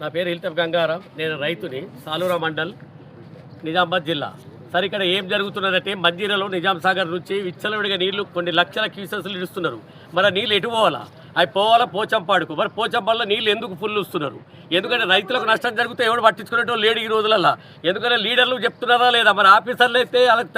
నా పేరు ఇల్తఫ్ గంగారాం నేను రైతుని సాలూరా మండల్ నిజామాబాద్ జిల్లా. సరే ఇక్కడ ఏం జరుగుతున్నదంటే మంజీరాలో నిజాం సాగర్ నుంచి విచ్చలవిడిగా నీళ్ళు కొన్ని లక్షల క్యూసెస్లు ఇస్తున్నారు మరి నీళ్ళు ఎటు పోవాలా? అవి పోవాలా పోచంపాడుకు. మరి పోచంపాడులో నీళ్ళు ఎందుకు ఫుల్ వస్తున్నారు? ఎందుకంటే రైతులకు నష్టం జరిగితే ఎవడు పట్టించుకునేటో లేడు ఈ రోజులలో ఎందుకంటే లీడర్లు చెప్తున్నారా లేదా? మరి ఆఫీసర్లు అయితే వాళ్ళకి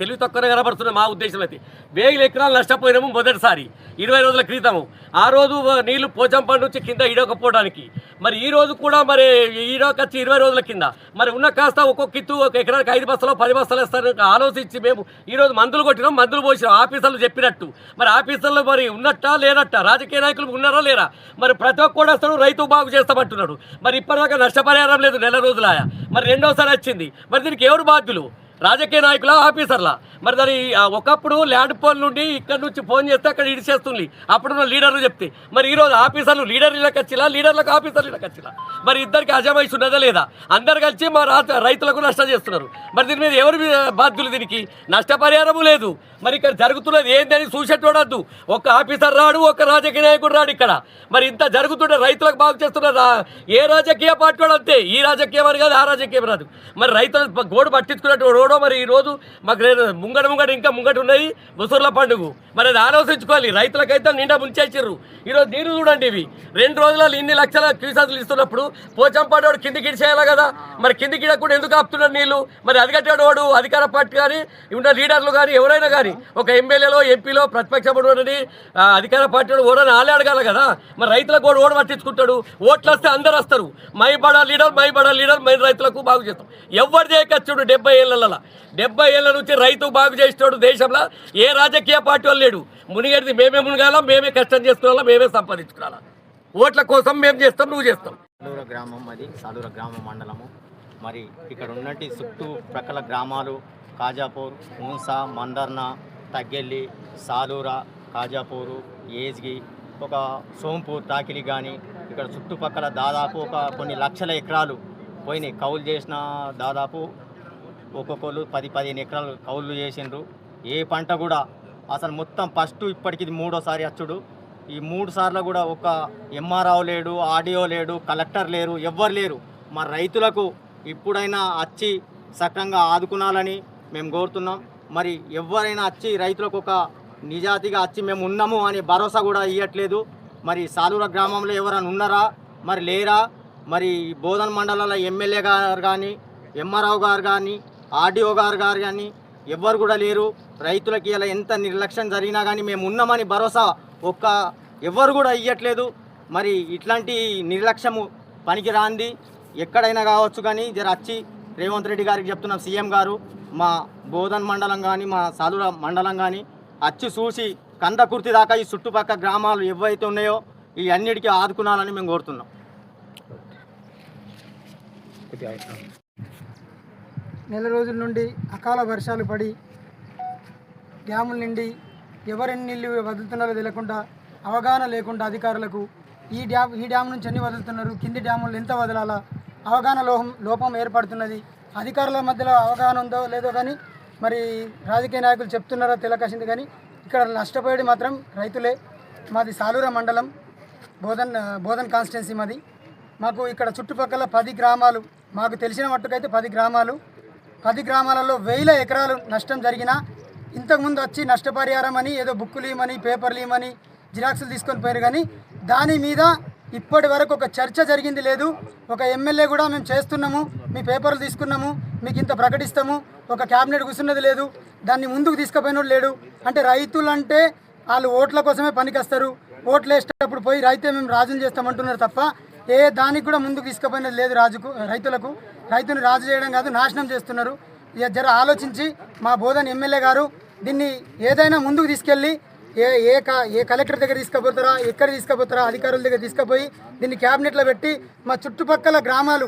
తెలివి తక్కువనే కనబడుతున్నాయి మా ఉద్దేశం అయితే. వేల ఎకరాలు నష్టపోయినాము మొదటిసారి ఇరవై రోజుల క్రితము. ఆ రోజు నీళ్ళు పోచంపాడు నుంచి కింద ఇడకపోవడానికి మరి ఈ రోజు కూడా మరి ఈడోకొచ్చి ఇరవై రోజుల కింద. మరి ఉన్న కాస్త ఒక్కొక్క కిత్తు ఒక ఎకరానికి ఐదు బస్తాలు పది బస్తాలు వేస్తారని ఆలోచించి మేము ఈ రోజు మందులు కొట్టినాం మందులు పోసినాం. ఆఫీసర్లు చెప్పినట్టు. మరి ఆఫీసర్లు మరి ఉన్నట్టా లేనట్టా? రాజకీయ నాయకులు ఉన్నారా లేరా? మరి ప్రతి ఒక్కడు వస్తాడు రైతు బాగు అంటున్నాడు. మరి ఇప్పటిదాకా నష్టపరిహారం లేదు నెల రోజులాయ మరి రెండోసారి వచ్చింది. మరి దీనికి ఎవరు బాధ్యులు? రాజకీయ నాయకుల ఆఫీసర్లా. మరి దాని ఒకప్పుడు ల్యాండ్ పోల్ నుండి ఇక్కడ నుంచి ఫోన్ చేస్తే అక్కడ ఇడిచేస్తుంది. అప్పుడున్న లీడర్లు చెప్తే. మరి ఈరోజు ఆఫీసర్లు లీడర్లకు వచ్చిలా లీడర్లకు ఆఫీసర్లకు వచ్చిలా? మరి ఇద్దరికి అజమాయిషి ఉన్నదా లేదా? అందరు కలిసి మా రైతులకు నష్టం చేస్తున్నారు. మరి దీని మీద ఎవరు బాధ్యులు దీనికి? నష్టపరిహారము లేదు. మరి ఇక్కడ జరుగుతున్నది ఏందని చూసేటోడద్దు ఒక ఆఫీసర్ రాడు ఒక రాజకీయ నాయకుడు రాడు ఇక్కడ. మరి ఇంత జరుగుతుంటే రైతులకు బాగు చేస్తున్నారు ఏ రాజకీయ పార్టీ అంతే? ఈ రాజకీయం అని కాదు ఆ రాజకీయం రాదు. మరి రైతులు గోడు పట్టించుకున్నట్టు రోడో మరి ఈ రోజు మాకు ముంగట ముంగట ఇంకా ముంగట ఉన్నాయి ముసూర్ల పండుగ. మరి అది ఆలోచించుకోవాలి. రైతులకైతే నిండా ముంచేసిర్రు. ఈరోజు దీని చూడండి ఇవి. రెండు రోజులలో ఇన్ని లక్షల క్యూసాదులు ఇస్తున్నప్పుడు పోచంపాటోడు కిందికి ఇడిచేయాలి కదా? మరి కిందికి కూడా ఎందుకు ఆపుతున్నాడు నీళ్ళు మరి అధికట్టాడు వాడు అధికార పార్టీ కానీ ఉన్న లీడర్లు కానీ ఎవరైనా కానీ ఒక ఎమ్మెల్యేలో ఎంపీలో ప్రతిపక్ష అధికార పార్టీ వాడు ఓడని ఆలే అడగాలి కదా? మరి రైతులకు కూడా ఓడ పట్టించుకుంటాడు. ఓట్లు వస్తే అందరు వస్తారు మై బడా లీడర్ మై బడా లీడర్ మై రైతులకు బాగు చేస్తాం. ఎవరు చేయకొచ్చుడు డెబ్బై ఏళ్ళ డెబ్బై ఏళ్ళ నుంచి రైతు బాగు చేస్తాడు దేశంలో ఏ రాజకీయ పార్టీ వాళ్ళు లేడు. మునిగేది మేమే మునగాల మేమే కష్టం చేసుకోవాలా మేమే సంపాదించుకోవాలా. ఓట్ల కోసం మేము చేస్తాం నువ్వు చేస్తాం సాలూర గ్రామం అది సాలూర గ్రామ మండలము. మరి ఇక్కడ ఉన్నటి చుట్టూ ప్రక్కల గ్రామాలు కాజాపూర్ మూసా మందర్న తగ్గెల్లి సాలూర కాజాపూరు ఏజ్గి ఒక సోంపూర్ తాకిలి కానీ ఇక్కడ చుట్టుపక్కల దాదాపు ఒక కొన్ని లక్షల ఎకరాలు పోయినాయి. కౌలు చేసిన దాదాపు ఒక్కొక్కరు పది పదిహేను ఎకరాలు కౌలు చేసిండ్రు. ఏ పంట కూడా అసలు మొత్తం ఫస్ట్ ఇప్పటికి ఇది మూడోసారి అచ్చుడు ఈ మూడు సార్లు కూడా ఒక ఎంఆర్ఓ లేడు ఆడియో లేడు కలెక్టర్ లేరు ఎవ్వరు లేరు. మా రైతులకు ఇప్పుడైనా వచ్చి సక్రంగా ఆదుకునాలని మేము కోరుతున్నాం. మరి ఎవరైనా వచ్చి రైతులకు ఒక నిజాతిగా వచ్చి మేము ఉన్నాము అనే భరోసా కూడా ఇవ్వట్లేదు మరి సాలూర గ్రామంలో ఎవరైనా ఉన్నారా? మరి లేరా? మరి బోధన్ మండలాల ఎమ్మెల్యే గారు కానీ ఎంఆర్ఓ గారు కానీ ఆర్డీఓ గారు గారు కానీ ఎవ్వరు కూడా లేరు. రైతులకి ఇలా ఎంత నిర్లక్ష్యం జరిగినా కానీ మేము ఉన్నామని భరోసా ఒక్క ఎవ్వరు కూడా ఇవ్వట్లేదు మరి ఇట్లాంటి నిర్లక్ష్యము పనికి రాంది. ఎక్కడైనా కావచ్చు కానీ జర వచ్చి రేవంత్ రెడ్డి గారికి చెప్తున్నాం సీఎం గారు మా బోధన్ మండలం కానీ మా సాధుల మండలం కానీ వచ్చి చూసి కందకుర్తి దాకా ఈ చుట్టుపక్కల గ్రామాలు ఏవైతే ఉన్నాయో ఈ అన్నిటికీ ఆదుకునాలని మేము కోరుతున్నాం. నెల రోజుల నుండి అకాల వర్షాలు పడి డ్యాముల నుండి ఎవరెన్ని నీళ్ళు వదులుతున్నారో తెలియకుండా అవగాహన లేకుండా అధికారులకు ఈ డ్యామ్ ఈ డ్యామ్ నుంచి అన్ని వదులుతున్నారు. కింది డ్యాములు ఎంత వదలాలా? అవగాహన లోహం లోపం ఏర్పడుతున్నది. అధికారుల మధ్యలో అవగాహన ఉందో లేదో కానీ మరి రాజకీయ నాయకులు చెప్తున్నారో తెలియకసింది కానీ ఇక్కడ నష్టపోయేది మాత్రం రైతులే. మాది సాలూర మండలం బోధన్ బోధన్ కాన్స్టిట్యున్సీ మాది. మాకు ఇక్కడ చుట్టుపక్కల పది గ్రామాలు మాకు తెలిసిన మట్టుకైతే పది గ్రామాలు. పది గ్రామాలలో వేల ఎకరాలు నష్టం జరిగినా ఇంతకుముందు వచ్చి నష్టపరిహారం అని ఏదో బుక్కులు ఇవ్వమని పేపర్లు ఇవ్వమని జిరాక్సులు తీసుకొని పోయారు కానీ దాని మీద ఇప్పటి వరకు ఒక చర్చ జరిగింది లేదు. ఒక ఎమ్మెల్యే కూడా మేము చేస్తున్నాము మీ పేపర్లు తీసుకున్నాము మీకు ఇంత ప్రకటిస్తాము ఒక క్యాబినెట్ కూర్చున్నది లేదు దాన్ని ముందుకు తీసుకుపోయినోడు లేడు. అంటే రైతులంటే వాళ్ళు ఓట్ల కోసమే పనికొస్తారు. ఓట్లు వేసేటప్పుడు పోయి రైతే మేము రాజుని చేస్తామంటున్నారు తప్ప ఏ దానికి కూడా ముందుకు తీసుకుపోయినది లేదు రాజుకు రైతులకు. రైతుని రాజు చేయడం కాదు నాశనం చేస్తున్నారు. ఇక జర ఆలోచించి మా బోధన్ ఎమ్మెల్యే గారు దీన్ని ఏదైనా ముందుకు తీసుకెళ్ళి ఏ ఏ క ఏ కలెక్టర్ దగ్గర తీసుకుపోతారా ఎక్కడ తీసుకుపోతారా అధికారుల దగ్గర తీసుకుపోయి దీన్ని క్యాబినెట్లో పెట్టి మా చుట్టుపక్కల గ్రామాలు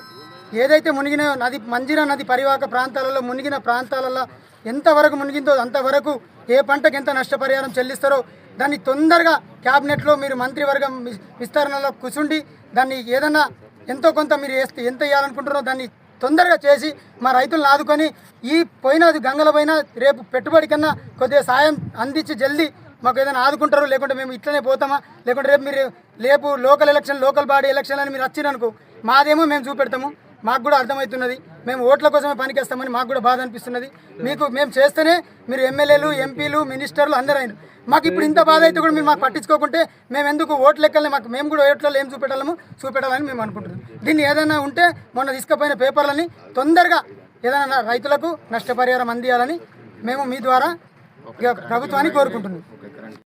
ఏదైతే మునిగిన నది మంజీరా నది పరివాహక ప్రాంతాలలో మునిగిన ప్రాంతాలలో ఎంతవరకు మునిగిందో అంతవరకు ఏ పంటకు ఎంత నష్టపరిహారం చెల్లిస్తారో దాన్ని తొందరగా క్యాబినెట్లో మీరు మంత్రివర్గం విస్తరణలో కూర్చుండి దాన్ని ఏదన్నా ఎంతో కొంత మీరు వేస్తే ఎంత ఇవ్వాలనుకుంటారో దాన్ని తొందరగా చేసి మా రైతులను ఆదుకొని ఈ పోయినది గంగల పైన రేపు పెట్టుబడి కన్నా కొద్దిగా సాయం అందించి జల్దీ మాకు ఏదైనా ఆదుకుంటారు లేకుంటే మేము ఇట్లనే పోతామా? లేకుంటే రేపు మీరు రేపు local election local body election అని మీరు వచ్చిరనుకో మాదేమో మేము చూపెడతాము. మాకు కూడా అర్థమవుతున్నది. మేము ఓట్ల కోసమే పనికేస్తామని మాకు కూడా బాధ అనిపిస్తున్నది. మీకు మేము చేస్తేనే మీరు ఎమ్మెల్యేలు ఎంపీలు మినిస్టర్లు అందరూ అయిన. మాకు ఇప్పుడు ఇంత బాధ అయితే కూడా మీరు మాకు పట్టించుకోకుంటే మేము ఎందుకు ఓట్ల లెక్కల్ని మాకు మేము కూడా ఓట్లలో ఏం చూపెట్టాలము? చూపెట్టాలని మేము అనుకుంటున్నాం. దీన్ని ఏదైనా ఉంటే మొన్న తీసుకుపోయిన పేపర్లని తొందరగా ఏదైనా రైతులకు నష్టపరిహారం అందియాలని మేము మీ ద్వారా ప్రభుత్వాన్ని కోరుకుంటున్నాం.